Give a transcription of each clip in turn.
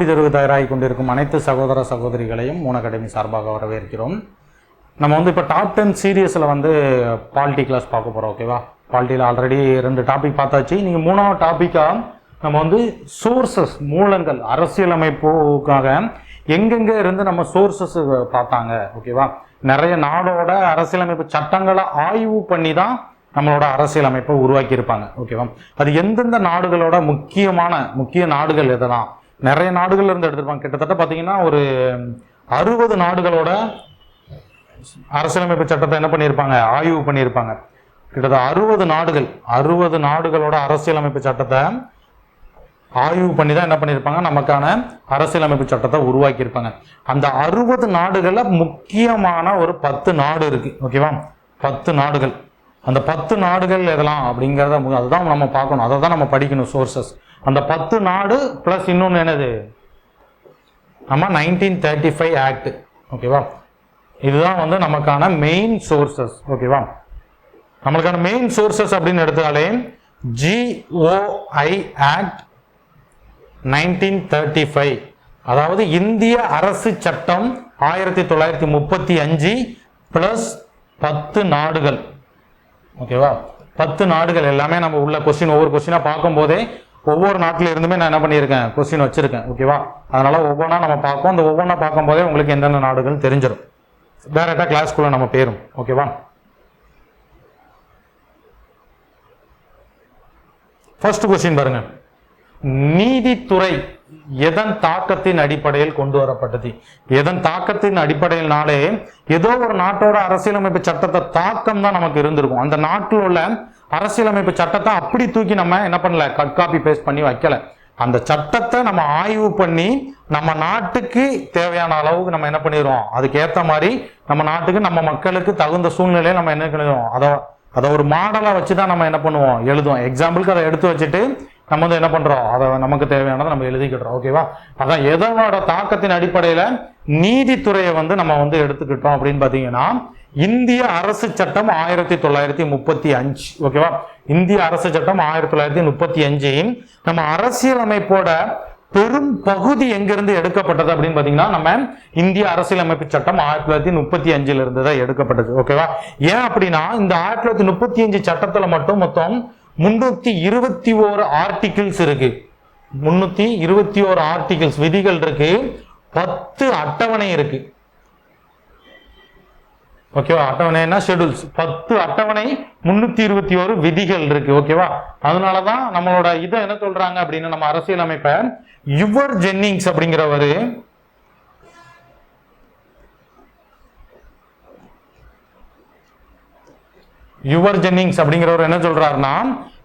போட்டித் தயாராகி கொண்டிருக்கும் அனைத்து சகோதர சகோதரிகளையும் மூன் அகாடமி சார்பாக வரவேற்கிறோம். நம்ம வந்து இப்போ டாப் டென் சீரியஸில் வந்து பாலிட்டி கிளாஸ் பார்க்க போகிறோம் ஓகேவா பாலிட்டியில் ஆல்ரெடி ரெண்டு டாபிக் பார்த்தாச்சு. நீங்கள் மூணாவது டாப்பிக்காக நம்ம வந்து சோர்சஸ் மூலங்கள் அரசியலமைப்புக்காக எங்கெங்கே இருந்து நம்ம சோர்சஸ் பார்த்தாங்க ஓகேவா நிறைய நாடோட அரசியலமைப்பு சட்டங்களை ஆய்வு பண்ணி தான் நம்மளோட அரசியலமைப்பை உருவாக்கியிருப்பாங்க ஓகேவா அது எந்தெந்த நாடுகளோட முக்கியமான முக்கிய நாடுகள் எதெல்லாம்? நிறைய நாடுகள்ல இருந்து எடுத்திருப்பாங்க. கிட்டத்தட்ட பார்த்தீங்கன்னா ஒரு அறுபது நாடுகளோட அரசியலமைப்பு சட்டத்தை என்ன பண்ணியிருப்பாங்க? ஆய்வு பண்ணியிருப்பாங்க. கிட்டத்தட்ட அறுபது நாடுகள் அறுபது நாடுகளோட அரசியலமைப்பு சட்டத்தை ஆய்வு பண்ணி தான் என்ன பண்ணியிருப்பாங்க? நமக்கான அரசியலமைப்பு சட்டத்தை உருவாக்கியிருப்பாங்க. அந்த அறுபது நாடுகளில் முக்கியமான ஒரு பத்து நாடு இருக்கு. ஓகேவா? பத்து நாடுகள். அந்த பத்து நாடுகள் எதெல்லாம் அப்படிங்கிறத அதுதான் நம்ம பார்க்கணும். அதை தான் நம்ம படிக்கணும் சோர்சஸ் அந்த பத்து நாடு ப்ளஸ் இன்னொன்று என்னது? நம்ம நைன்டீன் தேர்ட்டி ஃபைவ் ஆக்ட் ஓகேவா இதுதான் வந்து நமக்கான மெயின் சோர்சஸ் ஓகேவா நம்மளுக்கான மெயின் சோர்சஸ் அப்படின்னு எடுத்தாலே GOI act nineteen thirty five அதாவது இந்திய அரசு சட்டம் ஆயிரத்தி தொள்ளாயிரத்தி முப்பத்தி அஞ்சு ப்ளஸ் பத்து நாடுகள். ஓகேவா பத்து நாடுகள் எல்லாமே நம்ம உள்ள கொஸ்டின் ஒவ்வொரு கொஸ்டினாக பார்க்கும்போதே ஒவ்வொரு நாட்டில் இருந்துமே நான் என்ன பண்ணியிருக்கேன்? கொஸ்டின் வச்சிருக்கேன். ஓகேவா அதனால ஒவ்வொன்றா நம்ம பார்ப்போம். அந்த ஒவ்வொன்றா பார்க்கும்போதே உங்களுக்கு எந்தெந்த நாடுகள் தெரிஞ்சிடும் டேரெக்டாக கிளாஸ்க்குள்ளே நம்ம பேரும். ஓகேவா ஃபர்ஸ்ட் கொஸ்டின் பாருங்க. நீதித்துறை எதன் தாக்கத்தின் அடிப்படையில் கொண்டு வரப்பட்டது? எதன் தாக்கத்தின் அடிப்படையினாலே ஏதோ ஒரு நாட்டோட அரசியலமைப்பு சட்டத்தை தாக்கம் தான் நமக்கு இருந்திருக்கும். அந்த நாட்டில் உள்ள அரசியலமைப்பு சட்டத்தை அப்படி தூக்கி நம்ம என்ன பண்ணல கட் காப்பி பேஸ்ட் பண்ணி வைக்கல. அந்த சட்டத்தை நம்ம ஆய்வு பண்ணி நம்ம நாட்டுக்கு தேவையான அளவுக்கு நம்ம என்ன பண்ணிடுவோம் அதுக்கேற்ற மாதிரி நம்ம நாட்டுக்கு நம்ம மக்களுக்கு தகுந்த சூழ்நிலையை நம்ம என்ன பண்ணிடுவோம் அதை அதை ஒரு மாடலாக வச்சு தான் நம்ம என்ன பண்ணுவோம்? எழுதுவோம். எக்ஸாம்பிளுக்கு அதை எடுத்து வச்சுட்டு நம்ம வந்து என்ன பண்றோம்? அதை நமக்கு தேவையானதை நம்ம எழுதிக்கிட்டோம் ஓகேவா அதான் எதனோட தாக்கத்தின் அடிப்படையில் நீதித்துறையை வந்து நம்ம வந்து எடுத்துக்கிட்டோம் அப்படின்னு பார்த்தீங்கன்னா இந்திய அரசு சட்டம் ஆயிரத்தி தொள்ளாயிரத்தி முப்பத்தி அஞ்சு. ஓகேவா? இந்திய அரசு சட்டம் ஆயிரத்தி தொள்ளாயிரத்தி முப்பத்தி அஞ்சு நம்ம அரசியலமைப்போட பெரும் பகுதி எங்கிருந்து எடுக்கப்பட்டது அப்படின்னு பாத்தீங்கன்னா நம்ம இந்திய அரசியலமைப்பு சட்டம் ஆயிரத்தி தொள்ளாயிரத்தி முப்பத்தி அஞ்சுல இருந்து தான் எடுக்கப்பட்டது. ஓகேவா? ஏன் அப்படின்னா இந்த ஆயிரத்தி தொள்ளாயிரத்தி முப்பத்தி அஞ்சு சட்டத்துல மட்டும் மொத்தம் முன்னூத்தி இருபத்தி ஓரு ஆர்டிகிள்ஸ் இருக்கு. முன்னூத்தி இருபத்தி ஓரு ஆர்டிகிள்ஸ் விதிகள் இருக்கு. பத்து அட்டவணை இருக்கு. ஓகேவா அட்டவணைனா ஷெடியூல்ஸ் பத்து அட்டவணை முன்னூத்தி இருபத்தி ஒரு விதிகள் இருக்கு. ஓகேவா அதனாலதான் நம்மளோட இதை என்ன சொல்றாங்க அப்படின்னு நம்ம அரசியல் அமைப்ப யுவர் ஜென்னிங்ஸ் அப்படிங்கிறவரு யுவர் ஜென்னிங்ஸ் அப்படிங்கிறவர் என்ன சொல்றாருன்னா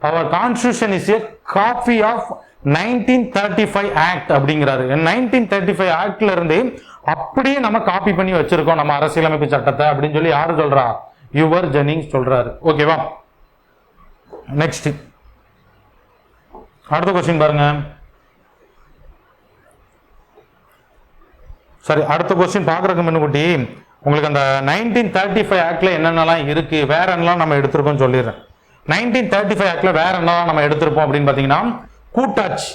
அவர் constitution is a copy of nineteen thirty five act அப்படிங்கிறாரு. நைன்டீன் தேர்ட்டி ஃபைவ் ஆக்ட்ல இருந்து அப்படியே நம்ம காப்பி பண்ணி வச்சிருக்கோம் நம்ம அரசியலமைப்பு சட்டத்தை அப்படின்னு சொல்லி யாரு சொல்றா? யுவர் ஜெனிங் சொல்றாரு. ஓகேவா நெக்ஸ்ட் அடுத்த கொஸ்டின் பாருங்க. சரி அடுத்த கொஸ்டின் பார்க்குறதுக்கு முன்னுக்குட்டி உங்களுக்கு அந்த நைன்டீன் தேர்ட்டி ஃபைவ் ஆக்டில் என்னென்னலாம் இருக்கு வேற என்னலாம் நம்ம எடுத்திருக்கோம் சொல்லிடுறேன். நைன்டீன் தேர்ட்டி ஃபைவ் ஆக்டில் வேற என்னலாம் நம்ம எடுத்திருப்போம் அப்படின்னு பார்த்தீங்கன்னா கூட்டாட்சி.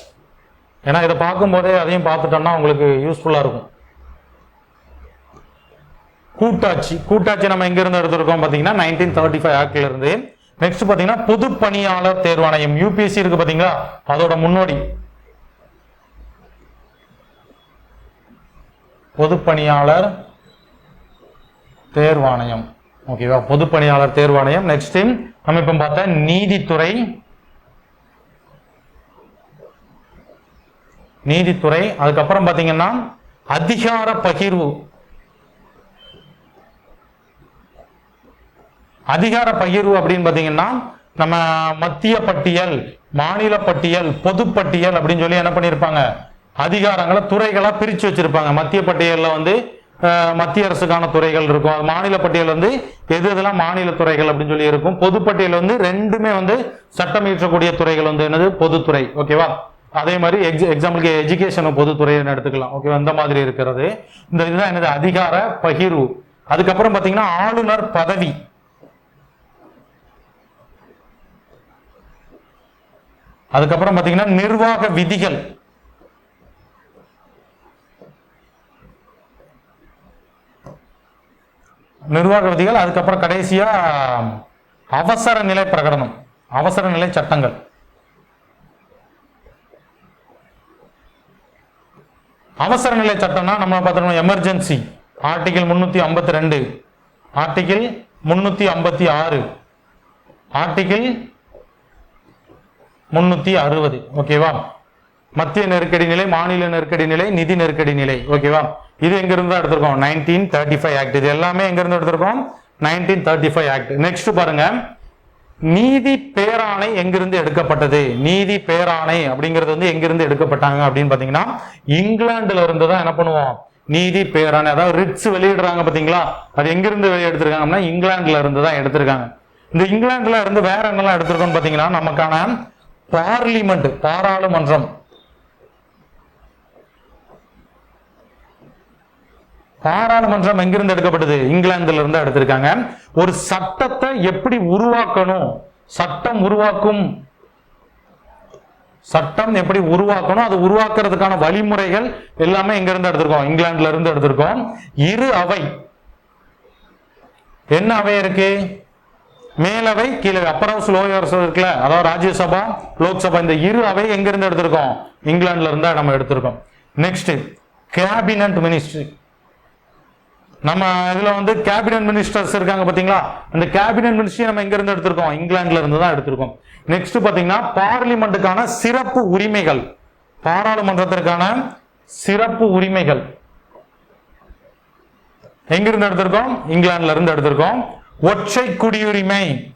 ஏன்னா இதை பார்க்கும்போதே அதையும் பார்த்துட்டோம்னா உங்களுக்கு யூஸ்ஃபுல்லாக இருக்கும். கூட்டாட்சி. கூட்டாட்சி நம்ம எங்க இருந்து எடுத்திருக்கோம் பார்த்தீங்கன்னா நைன்டீன் தேர்ட்டி ஃபைவ் ஆக்ட்ல இருந்து. நெக்ஸ்ட் பார்த்தீங்கன்னா பொது பணியாளர் தேர்வாணையம் யூபிஎஸ்சி இருக்கு பார்த்தீங்களா? அதோட முன்னோடி. பொதுப்பணியாளர் தேர்வாணையம் ஓகேவா பொதுப்பணியாளர் தேர்வாணையம் நெக்ஸ்ட் நம்ம இப்ப பார்த்தா நீதித்துறை. நீதித்துறை. அதுக்கப்புறம் பாத்தீங்கன்னா அதிகார பகிர்வு. அதிகார பகிர்வு அப்படின்னு பாத்தீங்கன்னா நம்ம மத்திய பட்டியல் மாநில பட்டியல் பொதுப்பட்டியல் அப்படின்னு சொல்லி என்ன பண்ணியிருப்பாங்க அதிகாரங்களை துறைகளா பிரிச்சு வச்சிருப்பாங்க. மத்திய பட்டியல்ல வந்து மத்திய அரசுக்கான துறைகள் இருக்கும். அது மாநில பட்டியல் வந்து எது எதெல்லாம் மாநில துறைகள் அப்படின்னு சொல்லி இருக்கும். பொதுப்பட்டியல் வந்து ரெண்டுமே வந்து சட்டம் இயற்றக்கூடிய துறைகள் வந்து என்னது? பொதுத்துறை ஓகேவா அதே மாதிரி எக்ஸ் எக்ஸாம்பிளுக்கு எஜுகேஷன் பொதுத்துறைன்னு எடுத்துக்கலாம். ஓகேவா இந்த மாதிரி இருக்கிறது. இந்த இதுதான் என்னது? அதிகார பகிர்வு. அதுக்கப்புறம் பார்த்தீங்கன்னா ஆளுநர் பதவி. அதுக்கப்புறம் பார்த்தீங்கன்னா நிர்வாக விதிகள். நிர்வாக விதிகள் அதுக்கப்புறம் கடைசியாக அவசர நிலை பிரகடனம் அவசர நிலை சட்டங்கள். அவசர நிலை சட்டம்னா நம்ம பார்த்தோம்னா எமர்ஜென்சி ஆர்டிகிள் முன்னூற்றி ஐம்பத்தி ரெண்டு ஆர்டிகிள் முன்னூற்றி ஐம்பத்தி ஆறு ஆர்டிகிள் முன்னூத்தி அறுபது. ஓகேவா மத்திய நெருக்கடி நிலை மாநில நெருக்கடி நிலை நிதி நெருக்கடி நிலை. ஓகேவா இது எங்க இருந்து தான் எடுத்திருக்கோம்? நைன்டீன் தேர்ட்டி ஃபைவ் ஆக்ட் இது எல்லாமே எங்க இருந்து எடுத்திருக்கோம்? Nineteen thirty five act next பாருங்க. நீதி பேராணை எங்கிருந்து எடுக்கப்பட்டது? நீதி பேராணை அப்படிங்கிறது வந்து எங்கிருந்து எடுக்கப்பட்டாங்க அப்படின்னு பாத்தீங்கன்னா இங்கிலாந்துல இருந்து தான் என்ன பண்ணுவோம்? நீதி பேராணை. அதாவது ரிட்ஸ் வெளியிடுறாங்க பாத்தீங்களா அது எங்கிருந்து எடுத்திருக்காங்கன்னா இங்கிலாந்துல இருந்து தான் எடுத்திருக்காங்க. இந்த இங்கிலாந்துல இருந்து வேற என்னெல்லாம் எடுத்திருக்கோம்னு பாத்தீங்கன்னா நமக்கான பார்லிமெண்ட் பாராளுமன்றம். பாராளுமன்றம் எங்கிருந்து எடுக்கப்பட்டது? இங்கிலாந்துல இருந்து எடுத்திருக்காங்க. ஒரு சட்டத்தை எப்படி உருவாக்கணும்? சட்டம் உருவாக்கும். சட்டம் எப்படி உருவாக்கணும்? அது உருவாக்குறதுக்கான வழிமுறைகள் எல்லாமே எங்க இருந்து எடுத்திருக்கோம். இங்கிலாந்துல இருந்து எடுத்திருக்கோம். இரு அவை. என்ன அவை இருக்கு? மேலவை கீழவை. அப்பர் ஹவுஸ் லோயர் ஹவுஸ் இருக்குல்ல? அதாவது ராஜ்யசபா லோக்சபா இந்த இரு அவை எங்க இருந்து எடுத்திருக்கோம்? இங்கிலாந்துல இருந்தா நம்ம எடுத்திருக்கோம். நெக்ஸ்ட் கேபினட் மினிஸ்ட்ரி நம்ம இதுல வந்து கேபினட் மினிஸ்டர்ஸ் இருக்காங்க பாத்தீங்களா? அந்த கேபினட் மினிஸ்ட்ரி நம்ம எங்க இருந்து எடுத்திருக்கோம்? இங்கிலாந்துல இருந்து தான் எடுத்திருக்கோம். நெக்ஸ்ட் பாத்தீங்கன்னா பார்லிமெண்ட்டுக்கான சிறப்பு உரிமைகள். பாராளுமன்றத்திற்கான சிறப்பு உரிமைகள். எங்கிருந்து எடுத்திருக்கோம்? இங்கிலாந்துல இருந்து எடுத்திருக்கோம். ஒற்றை குடியுரிமை.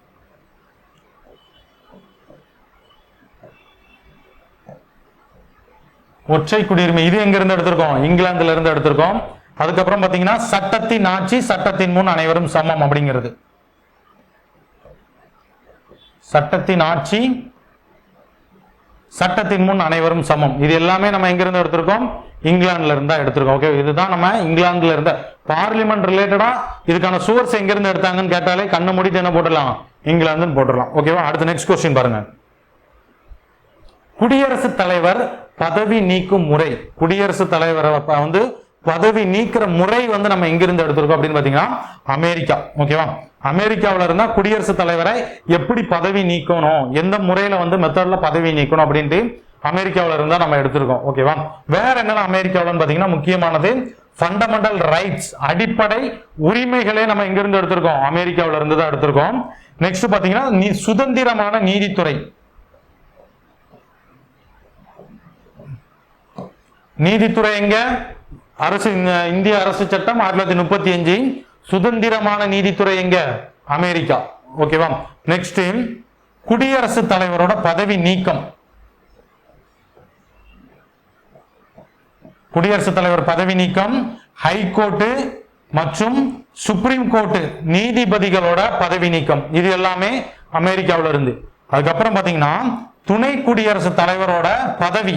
ஒற்றை குடியுரிமை. இது எங்க இருந்து எடுத்திருக்கோம்? இங்கிலாந்துல இருந்து எடுத்திருக்கோம். அதுக்கப்புறம் பாத்தீங்கன்னா சட்டத்தின் ஆட்சி சட்டத்தின் முன் அனைவரும் சமம் அப்படிங்கிறது. சட்டத்தின் ஆட்சி சட்டத்தின் முன் அனைவரும் சமம். இது எல்லாமே நம்ம எங்கிருந்து எடுத்திருக்கோம்? இங்கிலாந்துல இருந்தா எடுத்திருக்கோம். ஓகே இதுதான் நம்ம இங்கிலாந்துல இருந்த பார்லிமெண்ட் ரிலேட்டடா இதுக்கான சோர்ஸ் எங்கிருந்து எடுத்தாங்கன்னு கேட்டாலே கண்ணு மூடிட்டு என்ன போட்டுடலாம்? இங்கிலாந்துன்னு போட்டுடலாம். ஓகேவா அடுத்த நெக்ஸ்ட் கொஸ்டின் பாருங்க. குடியரசுத் தலைவர் பதவி நீக்கும் முறை. குடியரசுத் தலைவரை வந்து பதவி நீக்கிற முறை வந்து நம்ம எங்கிருந்து எடுத்திருக்கோம் அப்படின்னு பாத்தீங்கன்னா அமெரிக்கா. ஓகேவா அமெரிக்காவில் இருந்தா குடியரசுத் தலைவரை எப்படி பதவி நீக்கணும்? எந்த முறையில வந்து மெத்தட்ல பதவி நீக்கணும் அப்படின்ட்டு அமெரிக்காவில் இருந்தா நம்ம எடுத்திருக்கோம். ஓகேவா வேற என்னென்ன அமெரிக்காவுலன்னு பாத்தீங்கன்னா முக்கியமானது ஃபண்டமெண்டல் ரைட்ஸ் அடிப்படை உரிமைகளே நம்ம எங்கிருந்து எடுத்திருக்கோம்? அமெரிக்காவில இருந்து தான் எடுத்திருக்கோம். நெக்ஸ்ட் பாத்தீங்கன்னா நீ சுதந்திரமான நீதித்துறை. நீதித்துறை எங்க? அரசு இந்திய அரசு சட்டம் ஆயிரத்தி தொள்ளாயிரத்தி முப்பத்தி அஞ்சு சுதந்திரமான நீதித்துறை எங்க? அமெரிக்கா. ஓகேவா நெக்ஸ்ட் குடியரசுத் தலைவரோட பதவி நீக்கம். குடியரசுத் தலைவர் பதவி நீக்கம் ஹைகோர்ட்டு மற்றும் சுப்ரீம் கோர்ட்டு நீதிபதிகளோட பதவி நீக்கம். இது எல்லாமே அமெரிக்காவுல இருந்து அதுக்கப்புறம் பாத்தீங்கன்னா துணை குடியரசுத் தலைவரோட பதவி.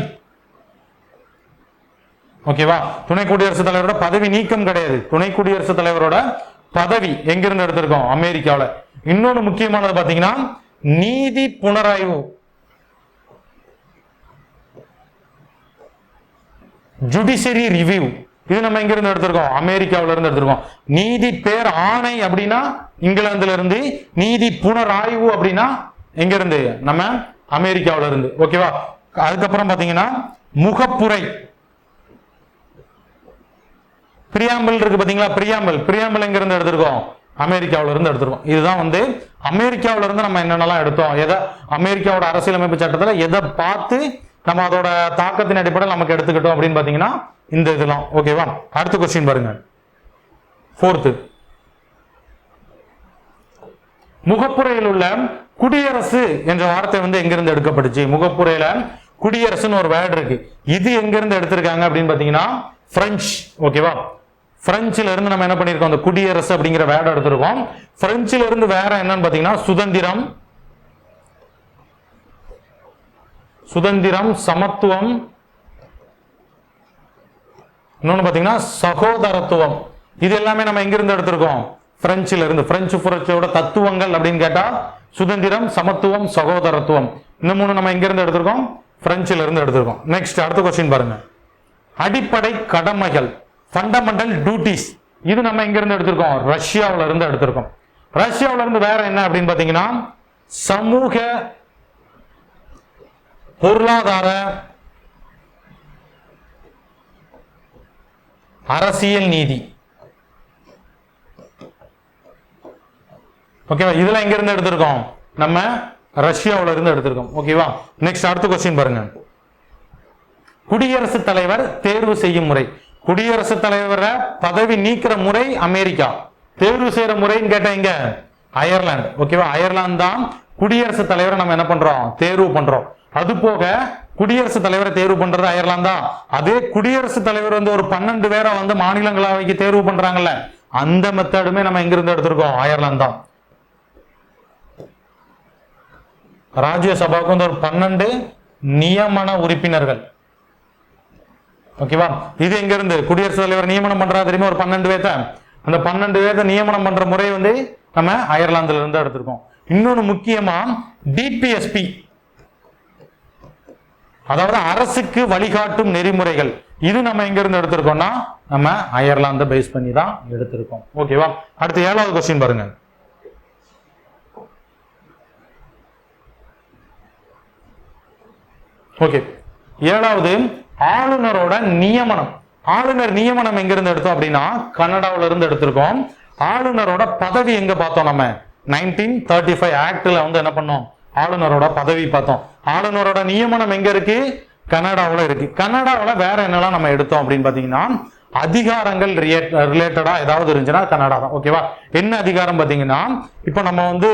ஓகேவா? துணை குடியரசுத் தலைவரோட பதவி நீக்கம் கிடையாது. துணை குடியரசுத் தலைவரோட பதவி எங்கிருந்து எடுத்திருக்கோம்? அமெரிக்காவில். இன்னொன்று முக்கியமானது பார்த்தீங்கன்னா நீதி புனராய்வு. ஜுடிஷியரி ரிவ்யூ இது நம்ம எங்கிருந்து எடுத்திருக்கோம்? அமெரிக்காவில இருந்து எடுத்திருக்கோம். நீதி பேர் ஆணை அப்படின்னா இங்கிலாந்துல இருந்து நீதி புனராய்வு அப்படின்னா எங்க இருந்து நம்ம அமெரிக்காவில இருந்து. ஓகேவா? அதுக்கப்புறம் பாத்தீங்கன்னா முகப்புரை. பிரியாம்பல் இருக்கு பாத்தீங்களா? பிரியாம்பல் பிரியாம்பல் எங்க இருந்து எடுத்திருக்கோம்? அமெரிக்காவில இருந்து எடுத்திருக்கோம். இதுதான் வந்து அமெரிக்காவில இருந்து நம்ம என்னென்னலாம் எடுத்தோம்? எதை? அமெரிக்காவோட அரசியலமைப்பு சட்டத்துல எதை பார்த்து நம்ம அதோட தாக்கத்தின் அடிப்படையில் நமக்கு எடுத்துக்கிட்டோம் அப்படின்னு பாத்தீங்கன்னா இந்த இதெல்லாம். ஓகேவா அடுத்த கொஸ்டின் பாருங்க. ஃபோர்த்து முகப்புரையில் உள்ள குடியரசு என்ற வார்த்தை வந்து எங்கிருந்து எடுக்கப்பட்டுச்சு முகப்புறையில குடியரசுன்னு ஒரு வேர்டு இருக்கு. இது எங்கிருந்து எடுத்திருக்காங்க அப்படின்னு பாத்தீங்கன்னா பிரெஞ்சு ஓகேவா பிரெஞ்சுல இருந்து நம்ம என்ன பண்ணிருக்கோம் அந்த குடியரசு அப்படிங்கிற வேர்டு எடுத்திருக்கோம். பிரெஞ்சுல இருந்து வேற என்னன்னு பாத்தீங்கன்னா சுதந்திரம். சுதந்திரம் சமத்துவம். இன்னொன்னு பாத்தீங்கன்னா சகோதரத்துவம். இது எல்லாமே நம்ம எங்கிருந்து எடுத்திருக்கோம்? பிரெஞ்சுல இருந்து. பிரெஞ்சு புரட்சியோட தத்துவங்கள் அப்படின்னு கேட்டா சுதந்திரம் சமத்துவம் சகோதரத்துவம். இந்த மூணு நம்ம எங்கிருந்து எடுத்திருக்கோம்? பிரெஞ்சுல இருந்து எடுத்திருக்கோம். நெக்ஸ்ட் அடுத்த கொஸ்டின் பாருங்க. அடிப்படை கடமைகள். ஃபண்டமெண்டல் டியூட்டிஸ் இது நம்ம எங்கிருந்து எடுத்திருக்கோம். ரஷ்யாவுல இருந்து எடுத்திருக்கோம். ரஷ்யாவில இருந்து வேற என்ன அப்படின்னு பாத்தீங்கன்னா சமூக பொருளாதார அரசியல் நீதி. ஓகேவா? இதுல எங்க இருந்து எடுத்திருக்கோம். நம்ம ரஷ்யாவுல இருந்து எடுத்திருக்கோம். ஓகேவா? நெக்ஸ்ட் அடுத்த கொஸ்டின் பாருங்க. குடியரசுத் தலைவர் தேர்வு செய்யும் முறை. குடியரசுத் தலைவரை பதவி நீக்கிற முறை அமெரிக்கா. தேர்வு செய்யற முறைன்னு கேட்ட இங்க. அயர்லாந்து. ஓகேவா? அயர்லாந்து தான் குடியரசுத் தலைவரை நம்ம என்ன பண்றோம்? தேர்வு பண்றோம். அது போக குடியரசுத் தலைவரை தேர்வு பண்றது அயர்லாந்து தான். அதே குடியரசுத் தலைவர் வந்து ஒரு பன்னெண்டு பேரை வந்து மாநிலங்களவைக்கு தேர்வு பண்றாங்கல்ல. அந்த மெத்தடுமே நம்ம எங்கிருந்து எடுத்திருக்கோம்? அயர்லாந்து தான். ராஜ்யசபாவுக்கு வந்து ஒரு பன்னெண்டு நியமன உறுப்பினர்கள். ஓகேவா? இது எங்க இருந்து குடியரசுத் தலைவர் நியமனம் பண்றா தெரியுமா? ஒரு பன்னெண்டு பேர்த்த. அந்த பன்னெண்டு பேர்த்த நியமனம் பண்ற முறை வந்து நம்ம அயர்லாந்துல இருந்து எடுத்திருக்கோம். இன்னொன்னு முக்கியமா டிபிஎஸ்பி அதாவது அரசுக்கு வழிகாட்டும் நெறிமுறைகள். இது நம்ம எங்க இருந்து எடுத்திருக்கோம்னா நம்ம அயர்லாந்தை பேஸ் பண்ணி தான் எடுத்திருக்கோம். ஓகேவா? அடுத்து ஏழாவது கொஸ்டின் பாருங்க. ஓகே. ஏழாவது ஆளுநரோட நியமனம். ஆளுநர் நியமனம் எங்கிருந்து எடுத்தோம் அப்படின்னா கனடாவில இருந்து எடுத்திருக்கோம். ஆளுநரோட பதவி எங்க பார்த்தோம் நம்ம? நைன்டீன் தேர்ட்டி ஃபைவ் ஆக்டில் வந்து என்ன பண்ணோம்? ஆளுநரோட பதவி பார்த்தோம். ஆளுநரோட நியமனம் எங்க இருக்கு? கனடாவில் இருக்கு. கனடாவில் வேற என்னெல்லாம் நம்ம எடுத்தோம் அப்படின்னு பார்த்தீங்கன்னா அதிகாரங்கள் ரிலேட்டடா ஏதாவது இருந்துச்சுன்னா கனடா தான். ஓகேவா என்ன அதிகாரம் பார்த்தீங்கன்னா இப்போ நம்ம வந்து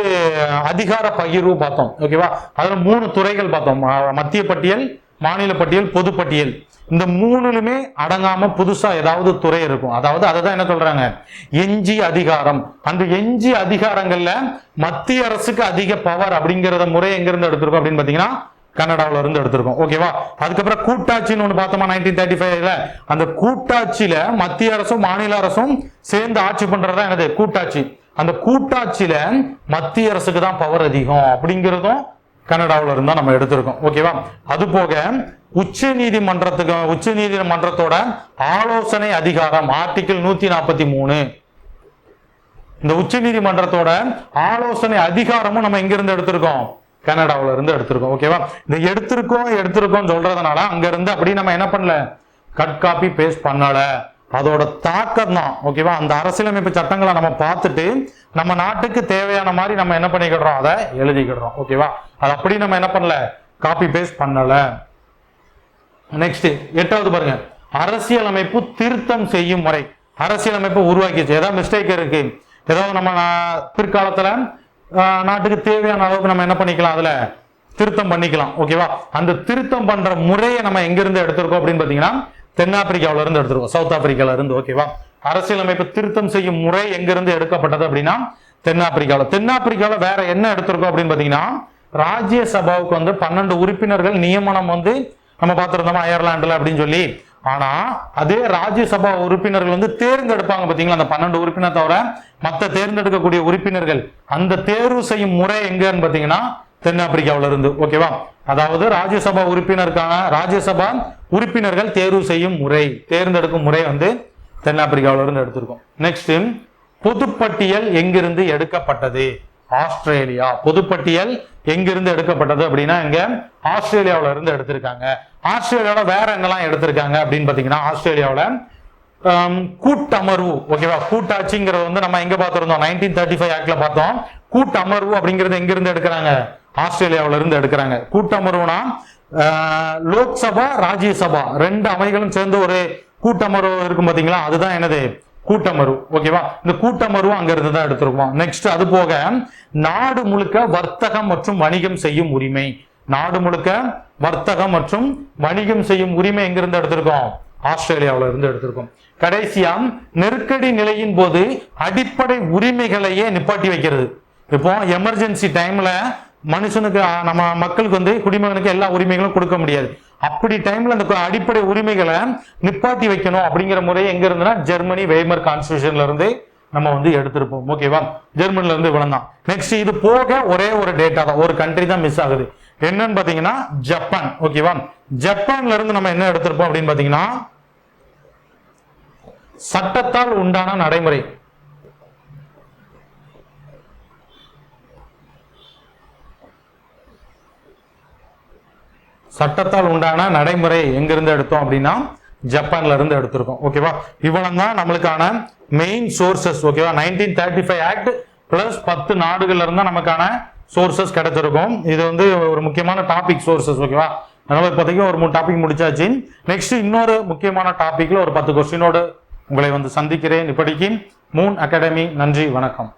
அதிகார பகிர்வு பார்த்தோம். ஓகேவா அதில் மூணு துறைகள் பார்த்தோம். மத்திய பட்டியல் மாநில பட்டியல் பொது பட்டியல் இந்த மூணுலுமே அடங்காம புதுசா ஏதாவது துறை இருக்கும். அதாவது அதை தான் என்ன சொல்றாங்க? எஞ்சி அதிகாரம். அந்த எஞ்சி அதிகாரங்கள்ல மத்திய அரசுக்கு அதிக பவர் அப்படிங்கிறத முறை எங்க இருந்து எடுத்திருக்கோம் அப்படின்னு பாத்தீங்கன்னா கனடாவில இருந்து எடுத்திருக்கோம். ஓகேவா அதுக்கப்புறம் கூட்டாட்சின்னு ஒண்ணு பார்த்தோமா நைன்டீன் தேர்ட்டி ஃபைவ்ல அந்த கூட்டாட்சியில மத்திய அரசும் மாநில அரசும் சேர்ந்து ஆட்சி பண்றதா என்னது? கூட்டாட்சி. அந்த கூட்டாட்சியில மத்திய அரசுக்கு தான் பவர் அதிகம் அப்படிங்கிறதும் கனடாவில் இருந்தால் நம்ம எடுத்திருக்கோம். ஓகேவா அது போக உச்ச நீதிமன்றத்துக்கு உச்ச நீதிமன்றத்தோட ஆலோசனை அதிகாரம் ஆர்டிகிள் நூத்தி நாற்பத்தி மூணு. இந்த உச்ச நீதிமன்றத்தோட ஆலோசனை அதிகாரமும் நம்ம எங்கிருந்து எடுத்திருக்கோம்? கனடாவில இருந்து எடுத்திருக்கோம். ஓகேவா இந்த எடுத்திருக்கோம் எடுத்திருக்கோம் சொல்றதுனால அங்க இருந்து அப்படி நம்ம என்ன பண்ணல? கட் காப்பி பேஸ்ட் பண்ணல. அதோட தாக்கம் தான் ஓகேவா அந்த அரசியலமைப்பு சட்டங்களை நம்ம பார்த்துட்டு நம்ம நாட்டுக்கு தேவையான மாதிரி நம்ம என்ன பண்ணிக்கிடுறோம்? அதை எழுதிக்கிடுறோம் ஓகேவா அது அப்படி நம்ம என்ன பண்ணல? காப்பி பேஸ்ட் பண்ணல. நெக்ஸ்ட் எட்டாவது பாருங்க. அரசியலமைப்பு திருத்தம் செய்யும் முறை. அரசியலமைப்பு உருவாக்கிச்சு ஏதாவது மிஸ்டேக் இருக்கு? ஏதாவது நம்ம பிற்காலத்துல நாட்டுக்கு தேவையான அளவுக்கு நம்ம என்ன பண்ணிக்கலாம்? அதுல திருத்தம் பண்ணிக்கலாம் ஓகேவா அந்த திருத்தம் பண்ற முறையை நம்ம எங்க இருந்து எடுத்திருக்கோம் அப்படின்னு பாத்தீங்கன்னா தென்னாப்பிரிக்காவிலிருந்து எடுத்துருவோம். சவுத் ஆப்பிரிக்காவிலிருந்து ஓகேவா அரசியலமைப்பு திருத்தம் செய்யும் முறை எங்கிருந்து எடுக்கப்பட்டது அப்படின்னா தென்னாப்பிரிக்காவில். தென்னாப்பிரிக்காவில் வேற என்ன எடுத்திருக்கோம் அப்படின்னு பார்த்தீங்கன்னா ராஜ்யசபாவுக்கு வந்து பன்னெண்டு உறுப்பினர்கள் நியமனம் வந்து நம்ம பார்த்திருந்தோமா அயர்லாண்டில் அப்படின்னு சொல்லி. ஆனா அதே ராஜ்யசபா உறுப்பினர்கள் வந்து தேர்ந்தெடுப்பாங்க பார்த்தீங்களா அந்த பன்னெண்டு உறுப்பினர் தவிர மற்ற தேர்ந்தெடுக்கக்கூடிய உறுப்பினர்கள். அந்த தேர்வு செய்யும் முறை எங்கன்னு பார்த்தீங்கன்னா தென்னாப்பிரிக்காவில இருந்து ஓகேவா அதாவது ராஜ்யசபா உறுப்பினருக்கான ராஜ்யசபா உறுப்பினர்கள் தேர்வு செய்யும் முறை தேர்ந்தெடுக்கும் முறை வந்து தென்னாப்பிரிக்காவில இருந்து எடுத்திருக்கோம் நெக்ஸ்ட் பொதுப்பட்டியல் எங்கிருந்து எடுக்கப்பட்டது? ஆஸ்திரேலியா. பொதுப்பட்டியல் எங்கிருந்து எடுக்கப்பட்டது அப்படின்னா இங்க ஆஸ்திரேலியாவில இருந்து எடுத்திருக்காங்க. ஆஸ்திரேலியாவில வேற எங்கெல்லாம் எடுத்திருக்காங்க அப்படின்னு பாத்தீங்கன்னா ஆஸ்திரேலியாவில கூட்டமர்வு ஓகேவா கூட்டாட்சிங்கிறது வந்து நம்ம எங்க பார்த்திருந்தோம்? நைன்டீன் தேர்ட்டி ஃபைவ் ஆக்ட்ல பார்த்தோம். கூட்டமர்வு அப்படிங்கிறது எங்க இருந்து எடுக்கிறாங்க? ஆஸ்திரேலியாவில இருந்து எடுக்கிறாங்க கூட்டமர்வுனா லோக்சபா ராஜ்யசபா ரெண்டு அவைகளும் சேர்ந்து ஒரு கூட்டமர்வு இருக்கும் பாத்தீங்களா? அதுதான் என்னது? கூட்டமர்வு ஓகேவா இந்த கூட்டமர்வு அங்க இருந்து தான் எடுத்திருக்கோம் நெக்ஸ்ட் அது போக நாடு முழுக்க வர்த்தகம் மற்றும் வணிகம் செய்யும் உரிமை. நாடு முழுக்க வர்த்தகம் மற்றும் வணிகம் செய்யும் உரிமை எங்கிருந்து எடுத்திருக்கோம்? ஆஸ்திரேலியாவில இருந்து எடுத்திருக்கோம். கடைசியா நெருக்கடி நிலையின் போது அடிப்படை உரிமைகளையே நிப்பாட்டி வைக்கிறது. இப்போ எமர்ஜென்சி டைம்ல மனுஷனுக்கு நம்ம மக்களுக்கு வந்து குடிமகனுக்கு எல்லா உரிமைகளும் கொடுக்க முடியாது. அப்படி டைம்ல அந்த அடிப்படை உரிமைகளை நிப்பாட்டி வைக்கணும் அப்படிங்கிற முறை எங்க இருந்துன்னா ஜெர்மனி வெய்மர் கான்ஸ்டியூஷன்ல இருந்து நம்ம வந்து எடுத்திருப்போம். ஓகேவா ஜெர்மனில இருந்து இவ்வளவு நெக்ஸ்ட் இது போக ஒரே ஒரு டேட்டா தான். ஒரு கண்ட்ரி தான் மிஸ் ஆகுது. என்னன்னு பாத்தீங்கன்னா ஜப்பான் ஓகேவா ஜப்பான்ல இருந்து நம்ம என்ன எடுத்திருப்போம் அப்படின்னு பாத்தீங்கன்னா சட்டத்தால் உண்டான நடைமுறை. சட்டத்தால் உண்டான நடைமுறை எங்கிருந்து எடுத்தோம் அப்படின்னா ஜப்பான்ல இருந்து எடுத்திருக்கோம். ஓகேவா இவ்வளவு தான் நம்மளுக்கான மெயின் சோர்சஸ் ஓகேவா nineteen thirty five act plus பத்து நாடுகள்ல இருந்து நமக்கான சோர்சஸ் கிடைச்சிருக்கும் இது வந்து ஒரு முக்கியமான டாபிக் சோர்சஸ் ஓகேவா அதனால இப்போதைக்கு ஒரு மூணு டாபிக் முடிச்சாச்சு. நெக்ஸ்ட் இன்னொரு முக்கியமான டாபிக்ல ஒரு பத்து கொஸ்டினோடு உங்களை வந்து சந்திக்கிறேன். இப்படிக்கு மூன் அகாடமி நன்றி வணக்கம்.